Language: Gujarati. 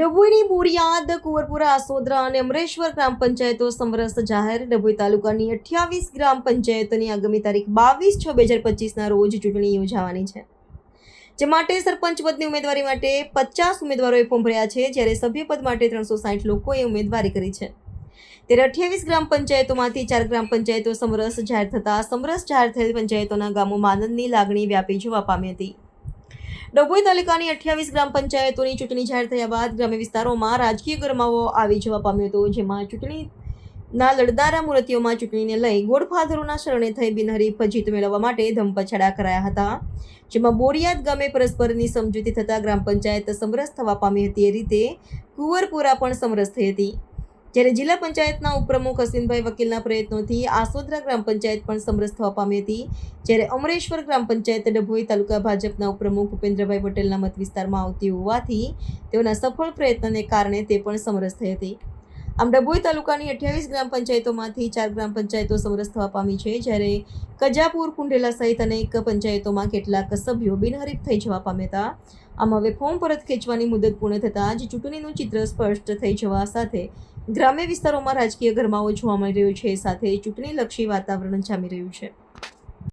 ડભોઈની બોરિયાદ કુંવરપુરા, આસોદરા અને અમરેશ્વર ગ્રામ પંચાયતો સમરસ જાહેર. ડભોઈ તાલુકાની અઠ્યાવીસ ગ્રામ પંચાયતોની આગામી તારીખ બાવીસ છ બે હજાર પચીસના રોજ ચૂંટણી યોજાવાની છે. જે માટે સરપંચ પદની ઉમેદવારી માટે પચાસ ઉમેદવારોએ ફોર્મ ભર્યા છે, જ્યારે સભ્યપદ માટે ત્રણસો સાઠ લોકોએ ઉમેદવારી કરી છે. ત્યારે અઠ્યાવીસ ગ્રામ પંચાયતોમાંથી ચાર ગ્રામ પંચાયતો સમરસ જાહેર થતાં સમરસ જાહેર થયેલ પંચાયતોના ગામોમાં આનંદની લાગણી વ્યાપી જોવા પામી હતી. ડભોઈ તાલુકાની અઠ્યાવીસ ગ્રામ પંચાયતોની ચૂંટણી જાહેર થયા બાદ ગ્રામ્ય વિસ્તારોમાં રાજકીય ગરમાવો આવી જવા પામ્યો હતો, જેમાં ચૂંટણીના લડદારા મૂર્તિઓમાં ચૂંટણીને લઈ ગોડફાધરોના શરણે થઈ બિનહરીફ જીત મેળવવા માટે ધમપછાડા કરાયા હતા, જેમાં બોરિયાદ ગામે પરસ્પરની સમજૂતી થતાં ગ્રામ પંચાયત સમરસ થવા પામી હતી એ રીતે કુંવરપુરા પણ સમરસ થઈ હતી. જ્યારે જિલ્લા પંચાયતના ઉપપ્રમુખ હસીનભાઈ વકીલના પ્રયત્નોથી આસોદરા ગ્રામ પંચાયત પણ સમરસ થવા પામી હતી. જ્યારે અમરેશ્વર ગ્રામ પંચાયત ડભોઈ તાલુકા ભાજપના ઉપપ્રમુખ ભૂપેન્દ્રભાઈ પટેલના મત વિસ્તારમાં આવતી હોવાથી તેઓના સફળ પ્રયત્નને કારણે તે પણ સમરસ થઈ હતી. આમ ડભોઈ તાલુકાની અઠ્યાવીસ ગ્રામ પંચાયતોમાંથી ચાર ગ્રામ પંચાયતો સમરસ થવા પામી છે, જ્યારે કજાપુર, કુંઢેલા સહિત અનેક પંચાયતોમાં કેટલાક સભ્યો બિનહરીફ થઈ જવા પામ્યા હતા. આમ હવે ફોર્મ પરત ખેંચવાની મુદત પૂર્ણ થતાં જ ચૂંટણીનું ચિત્ર સ્પષ્ટ થઈ જવા સાથે ગ્રામ્ય વિસ્તારોમાં રાજકીય ગરમાવો જોવા મળી રહ્યો છે. સાથે ચૂંટણીલક્ષી વાતાવરણ જામી રહ્યું છે.